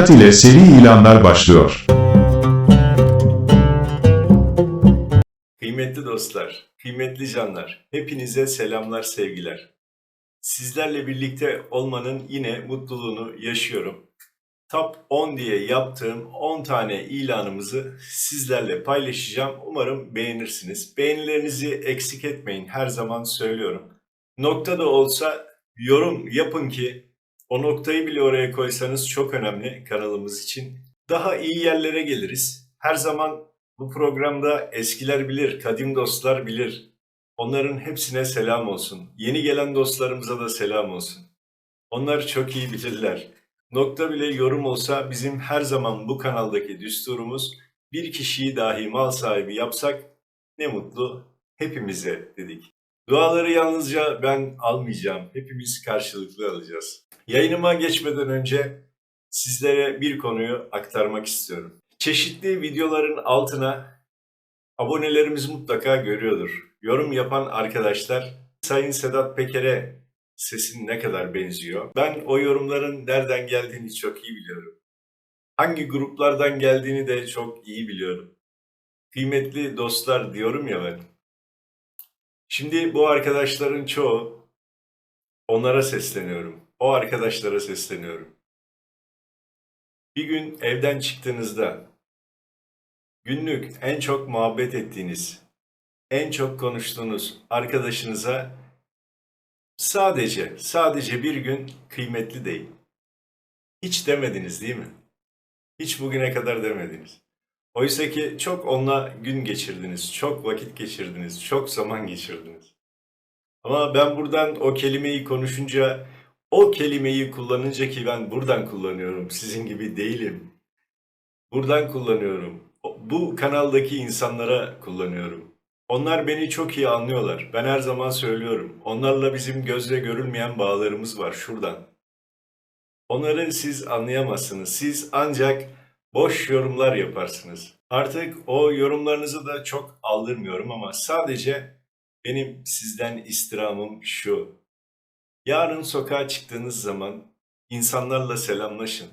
Sedat ile seri ilanlar başlıyor. Kıymetli dostlar, kıymetli canlar, hepinize selamlar, sevgiler. Sizlerle birlikte olmanın yine mutluluğunu yaşıyorum. Top 10 diye yaptığım 10 tane ilanımızı sizlerle paylaşacağım. Umarım beğenirsiniz. Beğenilerinizi eksik etmeyin, her zaman söylüyorum. Nokta da olsa yorum yapın ki o noktayı bile oraya koysanız çok önemli kanalımız için. Daha iyi yerlere geliriz. Her zaman bu programda eskiler bilir, kadim dostlar bilir. Onların hepsine selam olsun. Yeni gelen dostlarımıza da selam olsun. Onlar çok iyi bilirler. Nokta bile yorum olsa bizim her zaman bu kanaldaki düsturumuz bir kişiyi dahi mal sahibi yapsak ne mutlu hepimize dedik. Duaları yalnızca ben almayacağım. Hepimiz karşılıklı alacağız. Yayınıma geçmeden önce sizlere bir konuyu aktarmak istiyorum. Çeşitli videoların altına abonelerimiz mutlaka görüyordur. Yorum yapan arkadaşlar Sayın Sedat Peker'e sesin ne kadar benziyor. Ben o yorumların nereden geldiğini çok iyi biliyorum. Hangi gruplardan geldiğini de çok iyi biliyorum. Kıymetli dostlar diyorum ya ben. Şimdi bu arkadaşların çoğu onlara sesleniyorum. O arkadaşlara sesleniyorum. Bir gün evden çıktığınızda günlük en çok muhabbet ettiğiniz, en çok konuştuğunuz arkadaşınıza sadece, sadece bir gün kıymetli deyin. Hiç demediniz değil mi? Hiç bugüne kadar demediniz. Oysa ki çok onunla gün geçirdiniz, çok vakit geçirdiniz, çok zaman geçirdiniz. Ama ben buradan o kelimeyi konuşunca, o kelimeyi kullanınca ki ben buradan kullanıyorum, sizin gibi değilim. Buradan kullanıyorum. Bu kanaldaki insanlara kullanıyorum. Onlar beni çok iyi anlıyorlar. Ben her zaman söylüyorum. Onlarla bizim gözle görülmeyen bağlarımız var şuradan. Onları siz anlayamazsınız. Siz ancak boş yorumlar yaparsınız. Artık o yorumlarınızı da çok aldırmıyorum ama sadece benim sizden istirhamım şu. Yarın sokağa çıktığınız zaman insanlarla selamlaşın.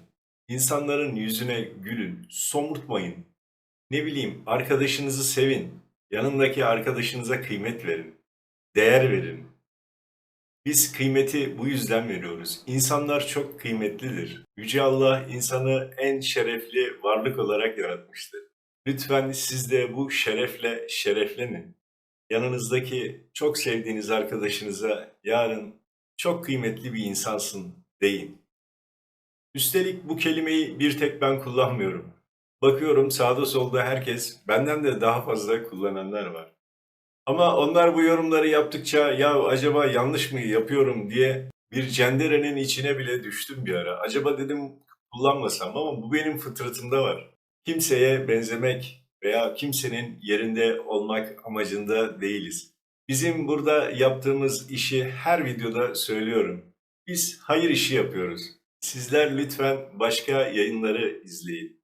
İnsanların yüzüne gülün, somurtmayın. Ne bileyim, arkadaşınızı sevin. Yanındaki arkadaşınıza kıymet verin. Değer verin. Biz kıymeti bu yüzden veriyoruz. İnsanlar çok kıymetlidir. Yüce Allah insanı en şerefli varlık olarak yaratmıştır. Lütfen siz de bu şerefle şereflenin. Yanınızdaki çok sevdiğiniz arkadaşınıza yarın çok kıymetli bir insansın deyin. Üstelik bu kelimeyi bir tek ben kullanmıyorum. Bakıyorum sağda solda herkes benden de daha fazla kullananlar var. Ama onlar bu yorumları yaptıkça ya acaba yanlış mı yapıyorum diye bir cenderenin içine bile düştüm bir ara. Acaba dedim kullanmasam ama bu benim fıtratımda var. Kimseye benzemek veya kimsenin yerinde olmak amacında değiliz. Bizim burada yaptığımız işi her videoda söylüyorum. Biz hayır işi yapıyoruz. Sizler lütfen başka yayınları izleyin.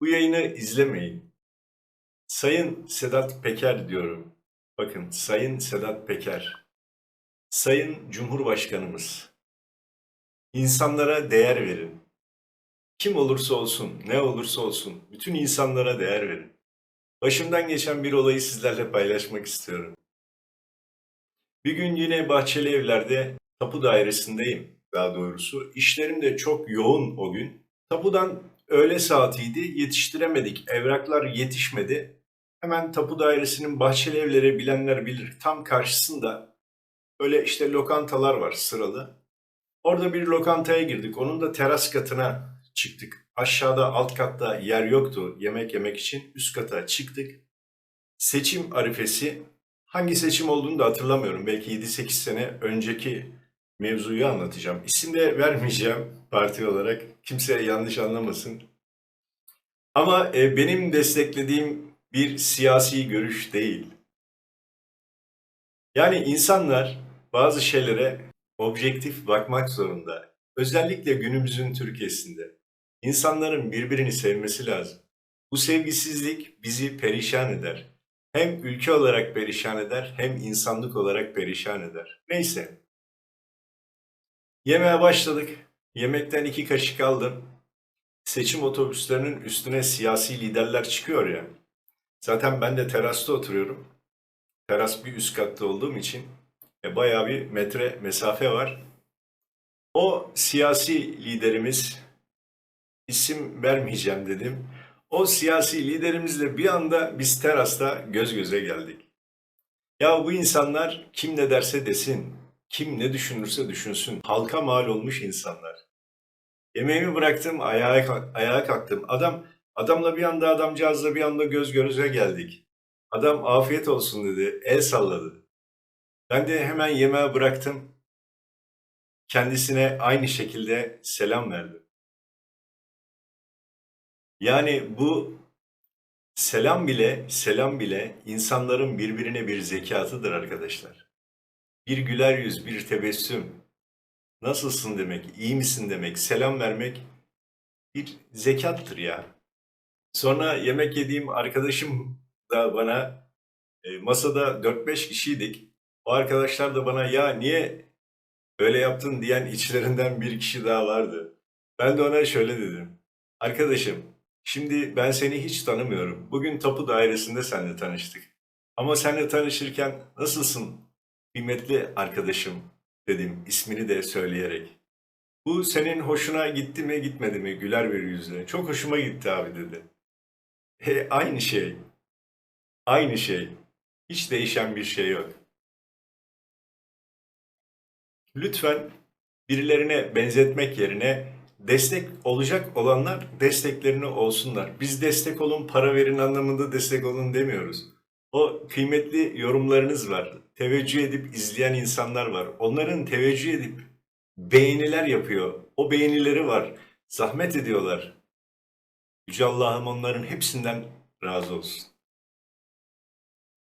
Bu yayını izlemeyin. Sayın Sedat Peker diyorum. Bakın Sayın Sedat Peker. Sayın Cumhurbaşkanımız. İnsanlara değer verin. Kim olursa olsun, ne olursa olsun bütün insanlara değer verin. Başımdan geçen bir olayı sizlerle paylaşmak istiyorum. Bir gün yine Bahçeli Evler'de tapu dairesindeyim daha doğrusu. İşlerim de çok yoğun o gün. Tapudan öğle saatiydi, yetiştiremedik. Evraklar yetişmedi. Hemen tapu dairesinin Bahçeli Evleri bilenler bilir. Tam karşısında böyle işte lokantalar var sıralı. Orada bir lokantaya girdik. Onun da teras katına çıktık. Aşağıda alt katta yer yoktu yemek yemek için. Üst kata çıktık. Seçim arifesi hangi seçim olduğunu da hatırlamıyorum. Belki 7-8 sene önceki mevzuyu anlatacağım. İsim de vermeyeceğim parti olarak. Kimse yanlış anlamasın. Ama e, benim desteklediğim bir siyasi görüş değil. Yani insanlar bazı şeylere objektif bakmak zorunda. Özellikle günümüzün Türkiye'sinde. İnsanların birbirini sevmesi lazım. Bu sevgisizlik bizi perişan eder. Hem ülke olarak perişan eder hem insanlık olarak perişan eder. Neyse. Yemeğe başladık. Yemekten iki kaşık aldım. seçim otobüslerinin üstüne siyasi liderler çıkıyor ya. Zaten ben de terasta oturuyorum. Teras bir üst katta olduğum için e, bayağı bir metre mesafe var. O siyasi liderimiz isim vermeyeceğim dedim. O siyasi liderimizle bir anda biz terasta göz göze geldik. Ya bu insanlar kim ne derse desin, kim ne düşünürse düşünsün. Halka mal olmuş insanlar. Yemeğimi bıraktım, ayağa, ayağa kalktım. Adam, adamla bir anda adamcağızla bir anda göz göze geldik. Adam afiyet olsun dedi, el salladı. Ben de hemen yemeği bıraktım. Kendisine aynı şekilde selam verdim. Yani bu selam bile, selam bile insanların birbirine bir zekatıdır arkadaşlar. Bir güler yüz, bir tebessüm, nasılsın demek, iyi misin demek, selam vermek bir zekattır ya. Sonra yemek yediğim arkadaşım da bana e, masada 4-5 kişiydik. O arkadaşlar da bana ya niye öyle yaptın diyen içlerinden bir kişi daha vardı. Ben de ona şöyle dedim. Arkadaşım, şimdi ben seni hiç tanımıyorum. Bugün tapu dairesinde seninle tanıştık. Ama seninle tanışırken nasılsın kıymetli arkadaşım dedim ismini de söyleyerek. Bu senin hoşuna gitti mi gitmedi mi güler bir yüzle. Çok hoşuma gitti abi dedi. E, aynı şey. Aynı şey. Hiç değişen bir şey yok. Lütfen birilerine benzetmek yerine destek olacak olanlar desteklerini olsunlar. Biz destek olun, para verin anlamında destek olun demiyoruz. O kıymetli yorumlarınız var. Teveccüh edip izleyen insanlar var. Onların teveccüh edip beğeniler yapıyor. O beğenileri var. Zahmet ediyorlar. Yüce Allah'ım onların hepsinden razı olsun.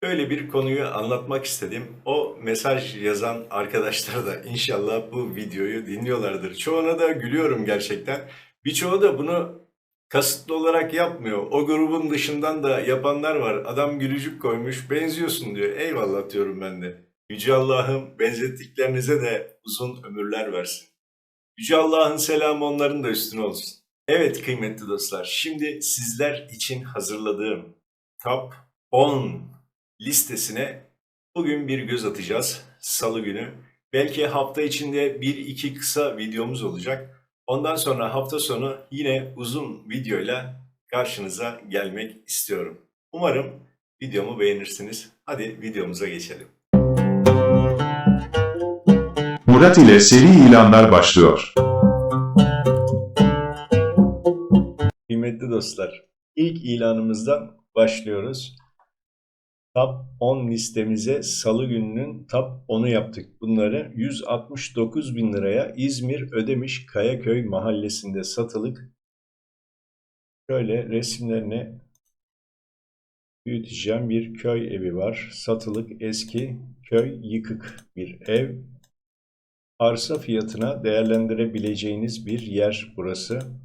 Böyle bir konuyu anlatmak istedim. O mesaj yazan arkadaşlar da inşallah bu videoyu dinliyorlardır. Çoğuna da gülüyorum gerçekten. Birçoğu da bunu kasıtlı olarak yapmıyor. O grubun dışından da yapanlar var. Adam gülücük koymuş, benziyorsun diyor. Eyvallah diyorum ben de. Yüce Allah'ım benzettiklerinize de uzun ömürler versin. Yüce Allah'ın selamı onların da üstüne olsun. Evet kıymetli dostlar, şimdi sizler için hazırladığım Top 10 listesine bugün bir göz atacağız. Salı günü. Belki hafta içinde bir iki kısa videomuz olacak. Ondan sonra hafta sonu yine uzun videoyla karşınıza gelmek istiyorum. Umarım videomu beğenirsiniz. Hadi videomuza geçelim. Murat ile seri ilanlar başlıyor. Kıymetli dostlar, ilk ilanımızdan başlıyoruz. Top 10 listemize salı gününün top 10'u yaptık. Bunları 169 bin liraya İzmir Ödemiş Kayaköy mahallesinde satılık. Şöyle resimlerini büyüteceğim bir köy evi var. Satılık eski köy yıkık bir ev. Arsa fiyatına değerlendirebileceğiniz bir yer burası.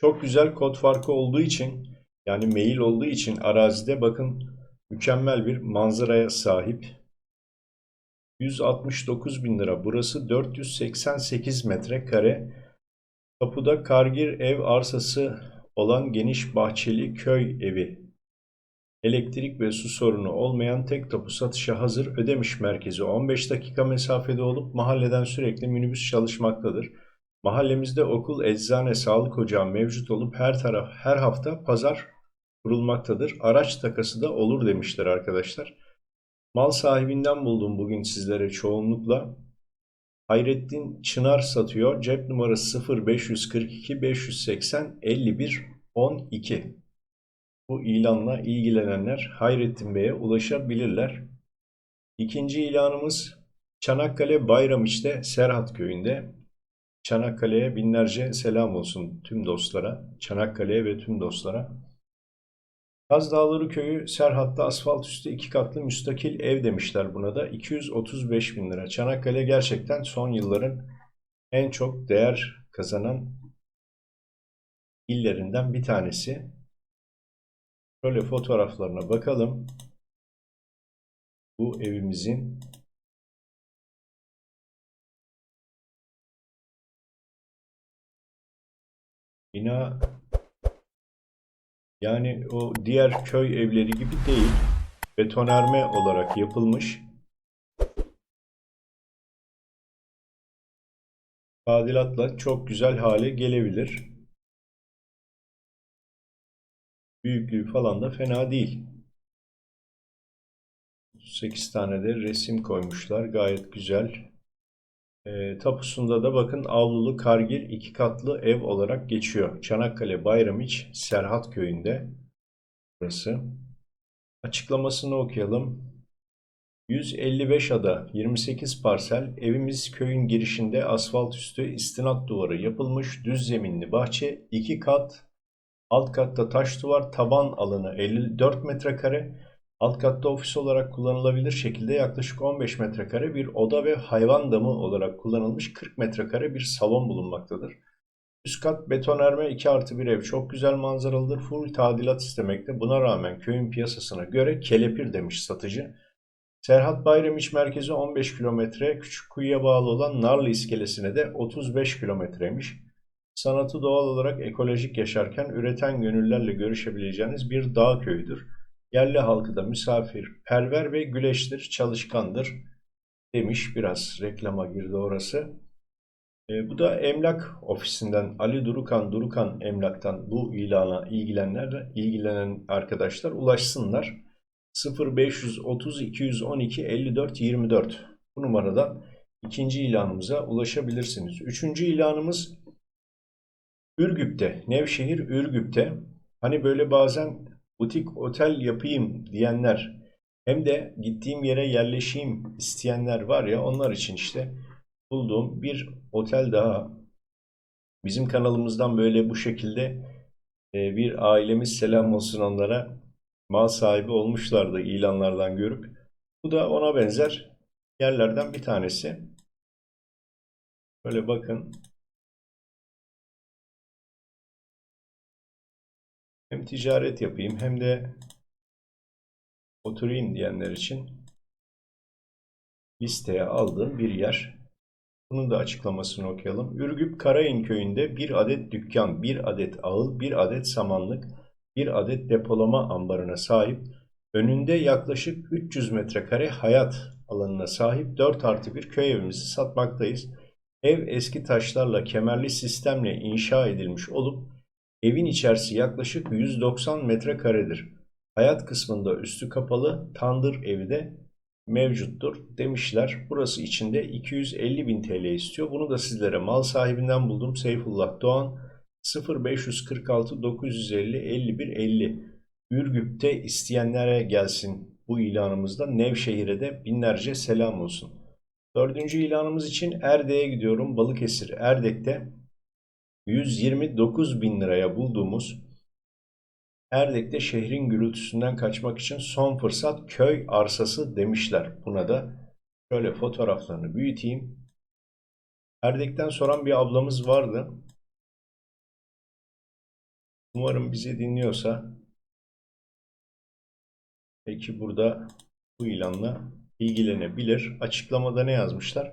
Çok güzel kod farkı olduğu için yani mail olduğu için arazide bakın mükemmel bir manzaraya sahip. 169 bin lira. Burası 488 metrekare. Kapıda kargir ev arsası olan geniş bahçeli köy evi. Elektrik ve su sorunu olmayan tek tapu satışa hazır ödemiş merkezi 15 dakika mesafede olup mahalleden sürekli minibüs çalışmaktadır. Mahallemizde okul, eczane, sağlık ocağı mevcut olup her taraf her hafta pazar kurulmaktadır. Araç takası da olur demişler arkadaşlar. Mal sahibinden buldum bugün sizlere çoğunlukla. Hayrettin Çınar satıyor. Cep numarası 0542 580 51 12. Bu ilanla ilgilenenler Hayrettin Bey'e ulaşabilirler. İkinci ilanımız Çanakkale Bayramiç'te Serhat Köyü'nde. Çanakkale'ye binlerce selam olsun tüm dostlara. Çanakkale'ye ve tüm dostlara. Kaz Dağları Köyü Serhat'ta asfalt üstü iki katlı müstakil ev demişler buna da 235 bin lira. Çanakkale gerçekten son yılların en çok değer kazanan illerinden bir tanesi. Şöyle fotoğraflarına bakalım. Bu evimizin Bina yani o diğer köy evleri gibi değil. Betonarme olarak yapılmış. Tadilatla çok güzel hale gelebilir. Büyüklüğü falan da fena değil. 8 tane de resim koymuşlar. Gayet güzel. E, tapusunda da bakın avlulu kargil iki katlı ev olarak geçiyor. Çanakkale Bayramiç Serhat köyünde. Burası. Açıklamasını okuyalım. 155 ada, 28 parsel, evimiz köyün girişinde asfalt üstü istinat duvarı yapılmış düz zeminli bahçe, iki kat, alt katta taş duvar, taban alanı 54 metrekare, alt katta ofis olarak kullanılabilir şekilde yaklaşık 15 metrekare bir oda ve hayvan damı olarak kullanılmış 40 metrekare bir salon bulunmaktadır. Üst kat betonarme 2 artı bir ev çok güzel manzaralıdır. Full tadilat istemekte. Buna rağmen köyün piyasasına göre kelepir demiş satıcı. Serhat Bayramiç merkezi 15 kilometre, Küçükkuyu'ya bağlı olan Narlı iskelesine de 35 kilometreymiş. Sanatı doğal olarak ekolojik yaşarken üreten gönüllerle görüşebileceğiniz bir dağ köyüdür. Yerli halkı da misafir, perver ve güleştir, çalışkandır demiş. Biraz reklama girdi orası. E, bu da emlak ofisinden Ali Durukan Durukan Emlak'tan bu ilana ilgilenenler, ilgilenen arkadaşlar ulaşsınlar. 0530 212 54 24 bu numaradan ikinci ilanımıza ulaşabilirsiniz. Üçüncü ilanımız Ürgüp'te, Nevşehir Ürgüp'te. Hani böyle bazen butik otel yapayım diyenler hem de gittiğim yere yerleşeyim isteyenler var ya onlar için işte bulduğum bir otel daha. Bizim kanalımızdan böyle bu şekilde e, bir ailemiz selam olsun onlara mal sahibi olmuşlardı ilanlardan görüp. Bu da ona benzer yerlerden bir tanesi. Böyle bakın. Hem ticaret yapayım hem de oturayım diyenler için listeye aldığım bir yer. Bunun da açıklamasını okuyalım. Ürgüp Karayın köyünde bir adet dükkan, bir adet ağıl, bir adet samanlık, bir adet depolama ambarına sahip, önünde yaklaşık 300 metrekare hayat alanına sahip 4 artı bir köy evimizi satmaktayız. Ev eski taşlarla kemerli sistemle inşa edilmiş olup evin içerisi yaklaşık 190 metrekaredir. Hayat kısmında üstü kapalı tandır evi de mevcuttur demişler. Burası içinde 250 bin TL istiyor. Bunu da sizlere mal sahibinden buldum. Seyfullah Doğan 0546 950 51 50 Ürgüp'te isteyenlere gelsin bu ilanımızda. Nevşehir'e de binlerce selam olsun. Dördüncü ilanımız için Erdek'e gidiyorum. Balıkesir Erdek'te 129 bin liraya bulduğumuz Erdek'te şehrin gürültüsünden kaçmak için son fırsat köy arsası demişler. Buna da şöyle fotoğraflarını büyüteyim. Erdek'ten soran bir ablamız vardı. Umarım bizi dinliyorsa peki burada bu ilanla ilgilenebilir. Açıklamada ne yazmışlar?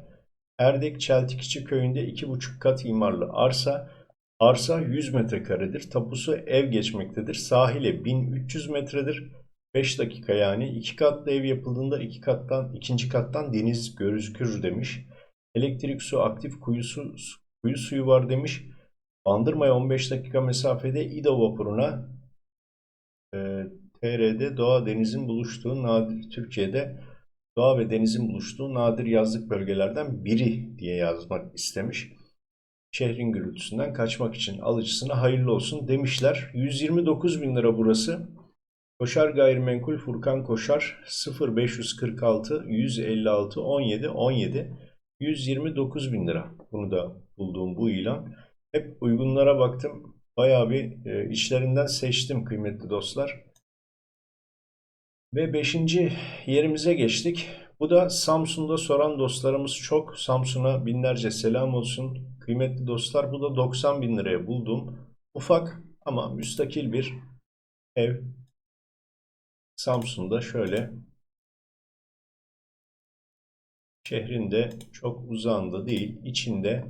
Erdek Çeltikçi köyünde 2,5 kat imarlı arsa Arsa 100 metrekaredir. Tapusu ev geçmektedir. Sahile 1300 metredir. 5 dakika yani. 2 katlı ev yapıldığında iki kattan ikinci kattan deniz gözükür demiş. Elektrik su aktif kuyusu kuyu suyu var demiş. Bandırma'ya 15 dakika mesafede İdo vapuruna e, TR'de doğa denizin buluştuğu nadir Türkiye'de doğa ve denizin buluştuğu nadir yazlık bölgelerden biri diye yazmak istemiş şehrin gürültüsünden kaçmak için alıcısına hayırlı olsun demişler. 129 bin lira burası. Koşar Gayrimenkul Furkan Koşar 0546 156 17 17 129 bin lira. Bunu da bulduğum bu ilan. Hep uygunlara baktım. Bayağı bir e, içlerinden seçtim kıymetli dostlar. Ve 5. yerimize geçtik. Bu da Samsun'da soran dostlarımız çok. Samsun'a binlerce selam olsun. Kıymetli dostlar bu da 90 bin liraya buldum. Ufak ama müstakil bir ev. Samsun'da şöyle şehrinde çok uzağında değil içinde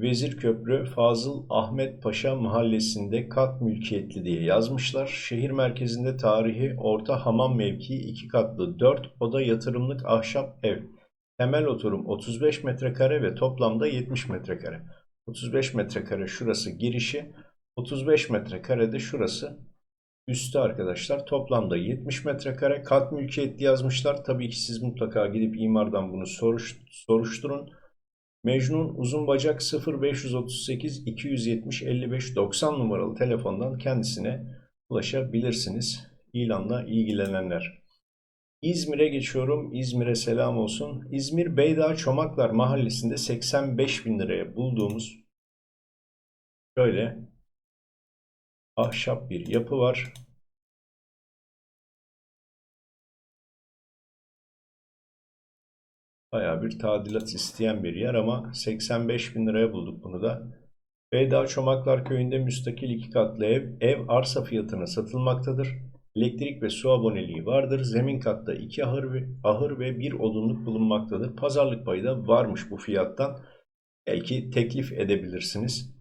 Vezirköprü Fazıl Ahmet Paşa mahallesinde kat mülkiyetli diye yazmışlar. Şehir merkezinde tarihi orta hamam mevkii iki katlı 4 oda yatırımlık ahşap ev. Temel oturum 35 metrekare ve toplamda 70 metrekare. 35 metrekare şurası girişi, 35 metrekare de şurası üstü arkadaşlar. Toplamda 70 metrekare kat mülkiyetli yazmışlar. Tabii ki siz mutlaka gidip imardan bunu soruş, soruşturun. Mecnun uzun bacak 0538 270 55 90 numaralı telefondan kendisine ulaşabilirsiniz. İlanla ilgilenenler. İzmir'e geçiyorum. İzmir'e selam olsun. İzmir Beydağ Çomaklar Mahallesi'nde 85 bin liraya bulduğumuz böyle ahşap bir yapı var. Bayağı bir tadilat isteyen bir yer ama 85 bin liraya bulduk bunu da. Beydağ Çomaklar Köyü'nde müstakil iki katlı ev, ev arsa fiyatına satılmaktadır. Elektrik ve su aboneliği vardır. Zemin katta iki ahır ve, ahır ve bir odunluk bulunmaktadır. Pazarlık payı da varmış bu fiyattan. Belki teklif edebilirsiniz.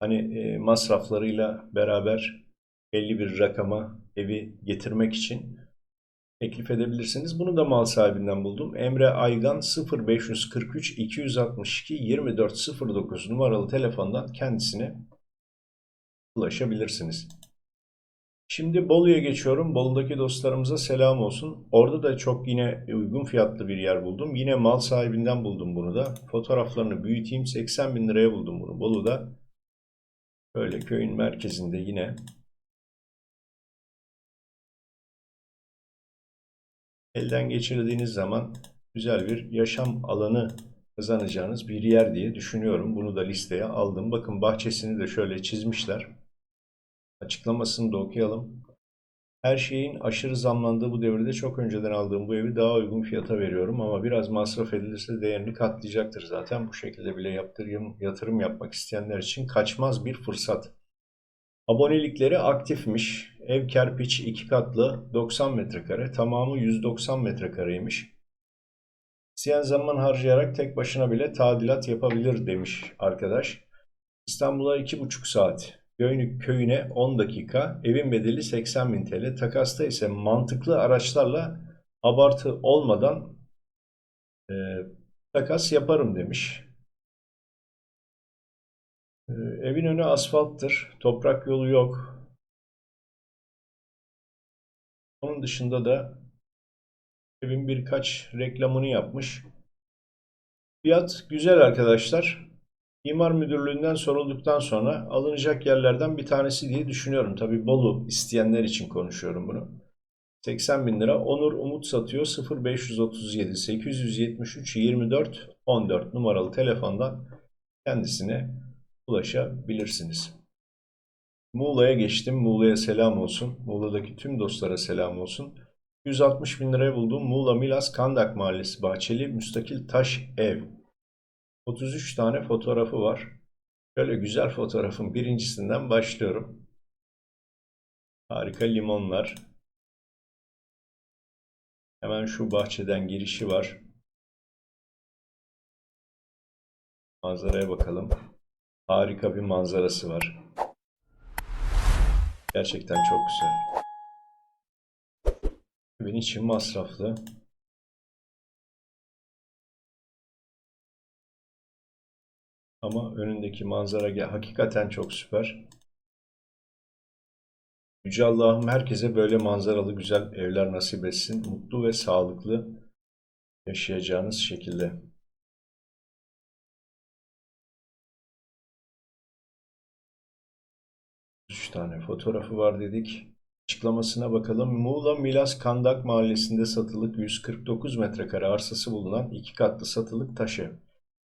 Hani e, masraflarıyla beraber belli bir rakama evi getirmek için teklif edebilirsiniz. Bunu da mal sahibinden buldum. Emre Aygan 0543 262 2409 numaralı telefondan kendisine ulaşabilirsiniz. Şimdi Bolu'ya geçiyorum. Bolu'daki dostlarımıza selam olsun. Orada da çok yine uygun fiyatlı bir yer buldum. Yine mal sahibinden buldum bunu da. Fotoğraflarını büyüteyim. 80 bin liraya buldum bunu Bolu'da. Böyle köyün merkezinde yine elden geçirdiğiniz zaman güzel bir yaşam alanı kazanacağınız bir yer diye düşünüyorum. Bunu da listeye aldım. Bakın bahçesini de şöyle çizmişler. Açıklamasını da okuyalım. Her şeyin aşırı zamlandığı bu devirde çok önceden aldığım bu evi daha uygun fiyata veriyorum ama biraz masraf edilirse değerini katlayacaktır zaten. Bu şekilde bile yaptırım, yatırım yapmak isteyenler için kaçmaz bir fırsat. Abonelikleri aktifmiş. Ev kerpiç 2 katlı 90 metrekare. Tamamı 190 metrekareymiş. İsteyen zaman harcayarak tek başına bile tadilat yapabilir demiş arkadaş. İstanbul'a 2,5 saat. Göynük köyüne 10 dakika. Evin bedeli 80 bin TL. Takasta ise mantıklı araçlarla abartı olmadan e, takas yaparım demiş. E, evin önü asfalttır. Toprak yolu yok. Onun dışında da evin birkaç reklamını yapmış. Fiyat güzel arkadaşlar. İmar Müdürlüğü'nden sorulduktan sonra alınacak yerlerden bir tanesi diye düşünüyorum. Tabi Bolu isteyenler için konuşuyorum bunu. 80 bin lira. Onur Umut satıyor 0537 873 24 14 numaralı telefondan kendisine ulaşabilirsiniz. Muğla'ya geçtim. Muğla'ya selam olsun. Muğla'daki tüm dostlara selam olsun. 160 bin liraya buldum. Muğla Milas Kandak Mahallesi Bahçeli Müstakil Taş Ev. 33 tane fotoğrafı var. Şöyle güzel fotoğrafın birincisinden başlıyorum. Harika limonlar. Hemen şu bahçeden girişi var. Manzaraya bakalım. Harika bir manzarası var. Gerçekten çok güzel. Evin için masraflı. Ama önündeki manzara hakikaten çok süper. Yüce Allah'ım herkese böyle manzaralı güzel evler nasip etsin. Mutlu ve sağlıklı yaşayacağınız şekilde. Üç tane fotoğrafı var dedik. Açıklamasına bakalım. Muğla Milas Kandak Mahallesi'nde satılık 149 metrekare arsası bulunan iki katlı satılık taşı.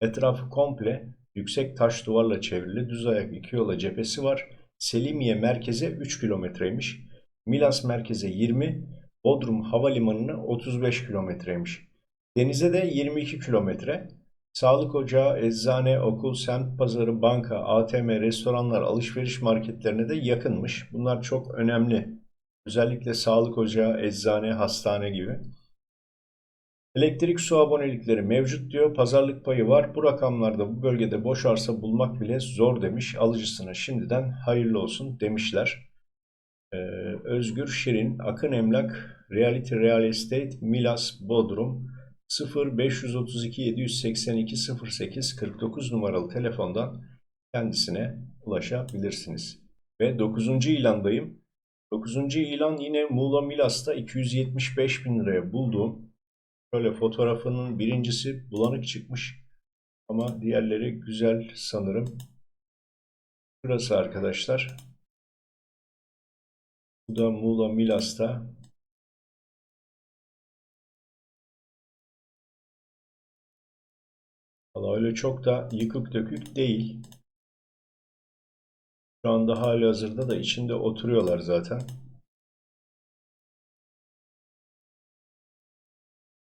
Etrafı komple yüksek taş duvarla çevrili düz ayak iki yola cephesi var. Selimiye merkeze 3 kilometreymiş. Milas merkeze 20, Bodrum Havalimanı'na 35 kilometreymiş. Denize de 22 kilometre. Sağlık ocağı, eczane, okul, semt pazarı, banka, ATM, restoranlar, alışveriş marketlerine de yakınmış. Bunlar çok önemli. Özellikle sağlık ocağı, eczane, hastane gibi. Elektrik su abonelikleri mevcut diyor. Pazarlık payı var. Bu rakamlarda bu bölgede boş arsa bulmak bile zor demiş. Alıcısına şimdiden hayırlı olsun demişler. Ee, Özgür Şirin, Akın Emlak, Reality Real Estate, Milas, Bodrum 0 532 782 08 49 numaralı telefondan kendisine ulaşabilirsiniz. Ve 9. ilandayım. 9. ilan yine Muğla Milas'ta 275 bin liraya bulduğum Şöyle fotoğrafının birincisi bulanık çıkmış ama diğerleri güzel sanırım. Burası arkadaşlar. Bu da Muğla Milas'ta. Valla öyle çok da yıkık dökük değil. Şu anda hali hazırda da içinde oturuyorlar zaten.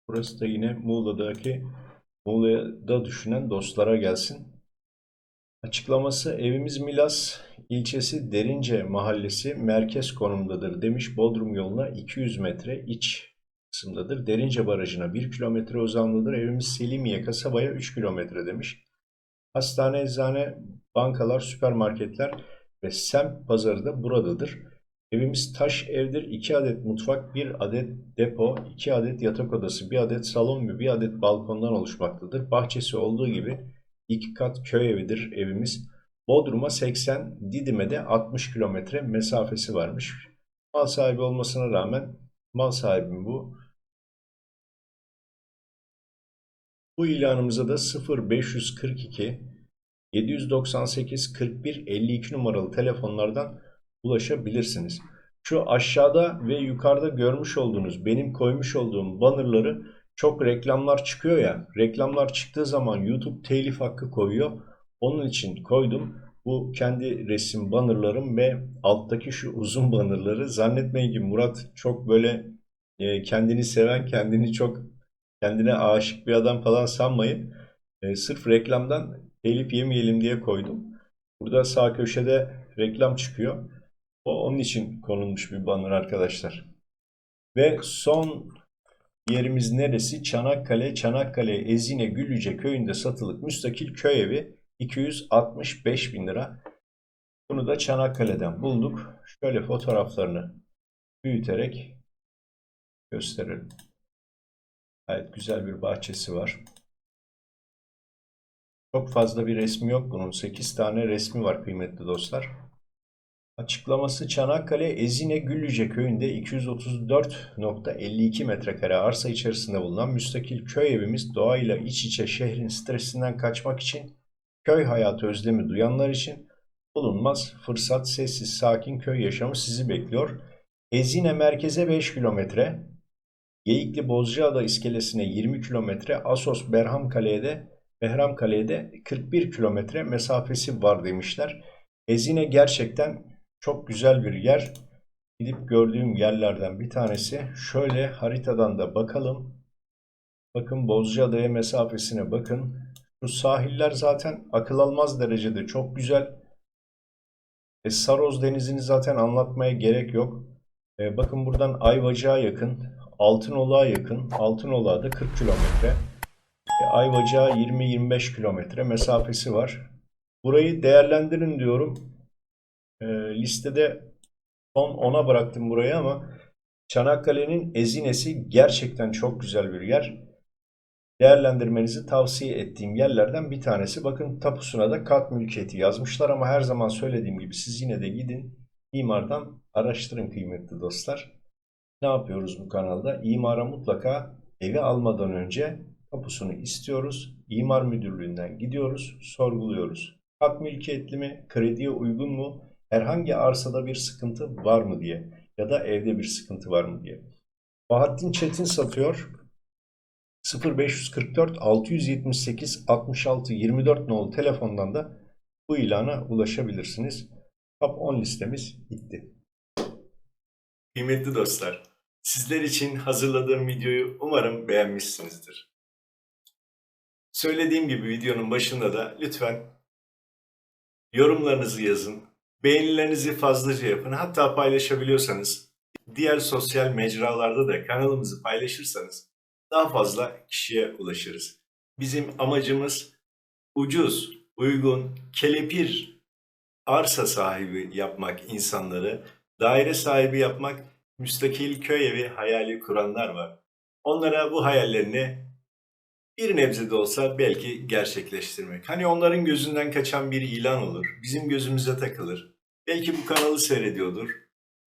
Burası da yine Muğla'daki Muğla'da düşünen dostlara gelsin. Açıklaması evimiz Milas ilçesi Derince mahallesi merkez konumdadır demiş. Bodrum yoluna 200 metre iç kısımdadır. Derince barajına 1 kilometre uzanlıdır. Evimiz Selimiye kasabaya 3 kilometre demiş. Hastane, eczane, bankalar, süpermarketler ve semt pazarı da buradadır. Evimiz taş evdir. 2 adet mutfak, 1 adet depo, 2 adet yatak odası, 1 adet salon ve 1 adet balkondan oluşmaktadır. Bahçesi olduğu gibi 2 kat köy evidir evimiz. Bodrum'a 80, Didim'e de 60 kilometre mesafesi varmış. Mal sahibi olmasına rağmen mal sahibim bu. Bu ilanımıza da 0542 798 41 52 numaralı telefonlardan ulaşabilirsiniz. Şu aşağıda ve yukarıda görmüş olduğunuz benim koymuş olduğum bannerları çok reklamlar çıkıyor ya. Reklamlar çıktığı zaman YouTube telif hakkı koyuyor. Onun için koydum. Bu kendi resim bannerlarım ve alttaki şu uzun bannerları zannetmeyin ki Murat çok böyle e, kendini seven, kendini çok kendine aşık bir adam falan sanmayın. E, sırf reklamdan telif yemeyelim diye koydum. Burada sağ köşede reklam çıkıyor. O onun için konulmuş bir banner arkadaşlar. Ve son yerimiz neresi? Çanakkale. Çanakkale Ezine Gülüce köyünde satılık müstakil köy evi 265 bin lira. Bunu da Çanakkale'den bulduk. Şöyle fotoğraflarını büyüterek gösterelim. Gayet güzel bir bahçesi var. Çok fazla bir resmi yok bunun. 8 tane resmi var kıymetli dostlar. Açıklaması Çanakkale Ezine Güllüce köyünde 234.52 metrekare arsa içerisinde bulunan müstakil köy evimiz doğayla iç içe şehrin stresinden kaçmak için köy hayatı özlemi duyanlar için bulunmaz fırsat sessiz sakin köy yaşamı sizi bekliyor. Ezine merkeze 5 kilometre, Geyikli Bozcaada iskelesine 20 kilometre, Asos Berhamkale'ye de Behramkale'ye de 41 kilometre mesafesi var demişler. Ezine gerçekten çok güzel bir yer. Gidip gördüğüm yerlerden bir tanesi. Şöyle haritadan da bakalım. Bakın Bozcaada'ya mesafesine bakın. Bu sahiller zaten akıl almaz derecede çok güzel. E, Saroz Denizi'ni zaten anlatmaya gerek yok. E, bakın buradan Ayvacık'a yakın. Altınoluk'a yakın. Altınoluk'a da 40 kilometre. E, Ayvacık'a 20-25 kilometre mesafesi var. Burayı değerlendirin diyorum. E, listede son 10'a bıraktım burayı ama Çanakkale'nin Ezine'si gerçekten çok güzel bir yer. Değerlendirmenizi tavsiye ettiğim yerlerden bir tanesi. Bakın tapusuna da kat mülkiyeti yazmışlar ama her zaman söylediğim gibi siz yine de gidin imardan araştırın kıymetli dostlar. Ne yapıyoruz bu kanalda? İmara mutlaka evi almadan önce tapusunu istiyoruz. İmar müdürlüğünden gidiyoruz, sorguluyoruz. Kat mülkiyetli mi, krediye uygun mu, herhangi arsada bir sıkıntı var mı diye ya da evde bir sıkıntı var mı diye. Bahattin Çetin satıyor. 0544 678 66 24 nolu telefondan da bu ilana ulaşabilirsiniz. Top 10 listemiz bitti. Kıymetli dostlar, sizler için hazırladığım videoyu umarım beğenmişsinizdir. Söylediğim gibi videonun başında da lütfen yorumlarınızı yazın, beğenilerinizi fazlaca yapın. Hatta paylaşabiliyorsanız diğer sosyal mecralarda da kanalımızı paylaşırsanız daha fazla kişiye ulaşırız. Bizim amacımız ucuz, uygun, kelepir arsa sahibi yapmak insanları, daire sahibi yapmak, müstakil köy evi hayali kuranlar var. Onlara bu hayallerini bir nebze de olsa belki gerçekleştirmek. Hani onların gözünden kaçan bir ilan olur, bizim gözümüze takılır. Belki bu kanalı seyrediyordur,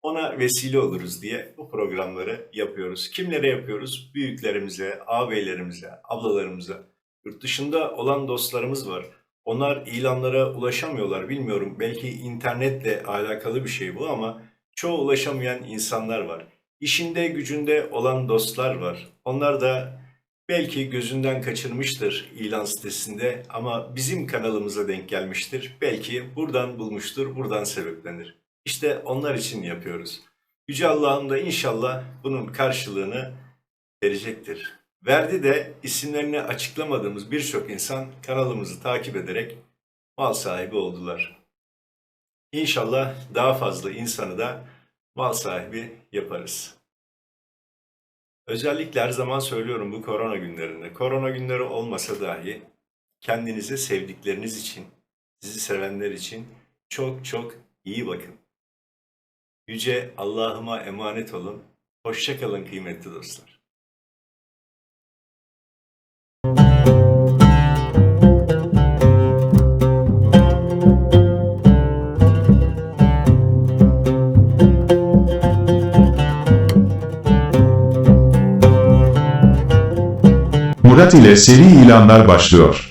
ona vesile oluruz diye bu programları yapıyoruz. Kimlere yapıyoruz? Büyüklerimize, ağabeylerimize, ablalarımıza. Yurt dışında olan dostlarımız var. Onlar ilanlara ulaşamıyorlar. Bilmiyorum belki internetle alakalı bir şey bu ama çoğu ulaşamayan insanlar var. İşinde gücünde olan dostlar var. Onlar da belki gözünden kaçırmıştır ilan sitesinde ama bizim kanalımıza denk gelmiştir. Belki buradan bulmuştur, buradan sebeplenir. İşte onlar için yapıyoruz. Yüce Allah'ım da inşallah bunun karşılığını verecektir. Verdi de isimlerini açıklamadığımız birçok insan kanalımızı takip ederek mal sahibi oldular. İnşallah daha fazla insanı da mal sahibi yaparız. Özellikle her zaman söylüyorum bu korona günlerinde. Korona günleri olmasa dahi kendinize sevdikleriniz için, sizi sevenler için çok çok iyi bakın. Yüce Allah'ıma emanet olun. Hoşça kalın kıymetli dostlar. Murat ile seri ilanlar başlıyor.